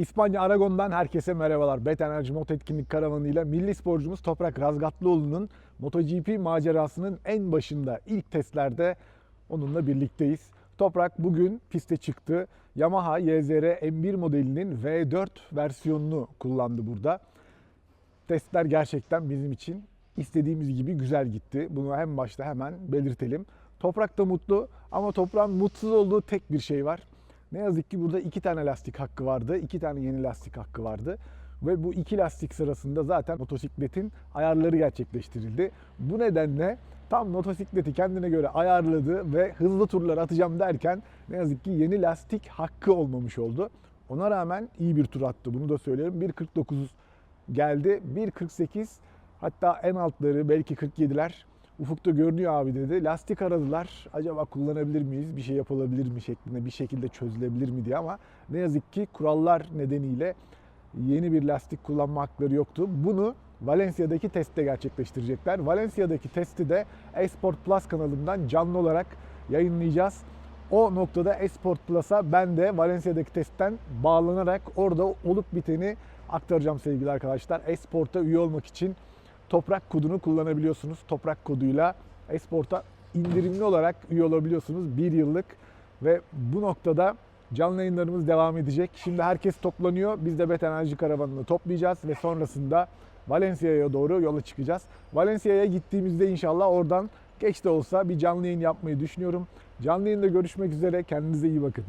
İspanya Aragon'dan herkese merhabalar. Bet Enerji Moto Etkinlik Karavanı'yla milli sporcumuz Toprak Razgatlıoğlu'nun MotoGP macerasının en başında ilk testlerde onunla birlikteyiz. Toprak bugün piste çıktı. Yamaha YZR M1 modelinin V4 versiyonunu kullandı burada. Testler gerçekten bizim için istediğimiz gibi güzel gitti. Bunu hem başta hemen belirtelim. Toprak da mutlu ama toprağın mutsuz olduğu tek bir şey var. Ne yazık ki burada iki tane lastik hakkı vardı. iki tane yeni lastik hakkı vardı. Ve bu iki lastik sırasında zaten motosikletin ayarları gerçekleştirildi. Bu nedenle tam motosikleti kendine göre ayarladı ve hızlı turlar atacağım derken ne yazık ki yeni lastik hakkı olmamış oldu. Ona rağmen iyi bir tur attı. Bunu da söyleyelim. 1.49 geldi. 1.48 hatta en altları belki 47'ler ufukta görünüyor abi dedi. Lastik aradılar. Acaba kullanabilir miyiz? Bir şey yapılabilir mi şeklinde bir şekilde çözülebilir mi diye ama ne yazık ki kurallar nedeniyle yeni bir lastik kullanma hakları yoktu. Bunu Valencia'daki testte gerçekleştirecekler. Valencia'daki testi de Esport Plus kanalından canlı olarak yayınlayacağız. O noktada Esport Plus'a ben de Valencia'daki testten bağlanarak orada olup biteni aktaracağım sevgili arkadaşlar. Esport'a üye olmak için Toprak kodunu kullanabiliyorsunuz. Toprak koduyla Esport'a indirimli olarak üye olabiliyorsunuz. Bir yıllık ve bu noktada canlı yayınlarımız devam edecek. Şimdi herkes toplanıyor. Biz de Bet Enerji Karavanı'nı toplayacağız ve sonrasında Valencia'ya doğru yola çıkacağız. Valencia'ya gittiğimizde inşallah oradan geç de olsa bir canlı yayın yapmayı düşünüyorum. Canlı yayında görüşmek üzere. Kendinize iyi bakın.